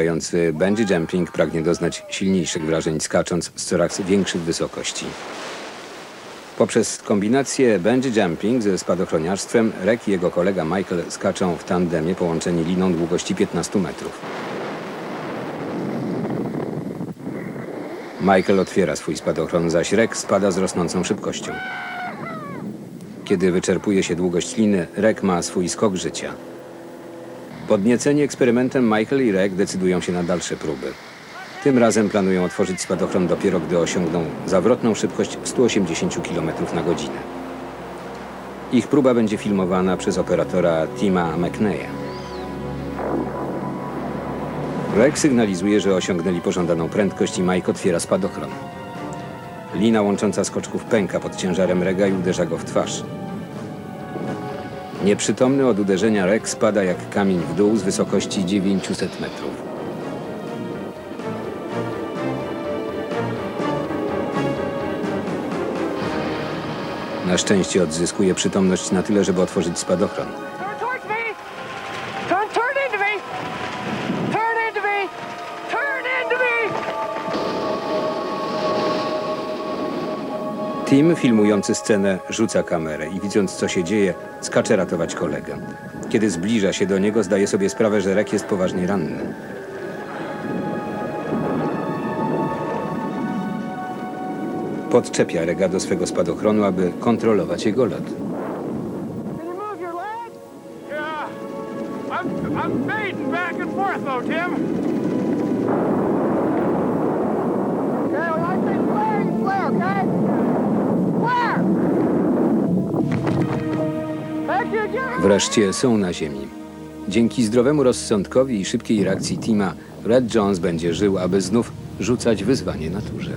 Grający bungee jumping pragnie doznać silniejszych wrażeń skacząc z coraz większych wysokości. Poprzez kombinację bungee jumping ze spadochroniarstwem Rek i jego kolega Michael skaczą w tandemie połączeni liną długości 15 metrów. Michael otwiera swój spadochron, zaś Rek spada z rosnącą szybkością. Kiedy wyczerpuje się długość liny, Rek ma swój skok życia. Podnieceni eksperymentem Michael i Rek decydują się na dalsze próby. Tym razem planują otworzyć spadochron dopiero gdy osiągną zawrotną szybkość 180 km na godzinę. Ich próba będzie filmowana przez operatora Tima McNeya. Rek sygnalizuje, że osiągnęli pożądaną prędkość i Mike otwiera spadochron. Lina łącząca skoczków pęka pod ciężarem Rega i uderza go w twarz. Nieprzytomny od uderzenia Rek spada jak kamień w dół z wysokości 900 metrów. Na szczęście odzyskuje przytomność na tyle, żeby otworzyć spadochron. Tim, filmujący scenę, rzuca kamerę i widząc co się dzieje, skacze ratować kolegę. Kiedy zbliża się do niego, zdaje sobie sprawę, że Rek jest poważnie ranny. Podczepia Rega do swego spadochronu, aby kontrolować jego lot. Tim. Wreszcie są na ziemi. Dzięki zdrowemu rozsądkowi i szybkiej reakcji Tima, Red Jones będzie żył, aby znów rzucać wyzwanie naturze.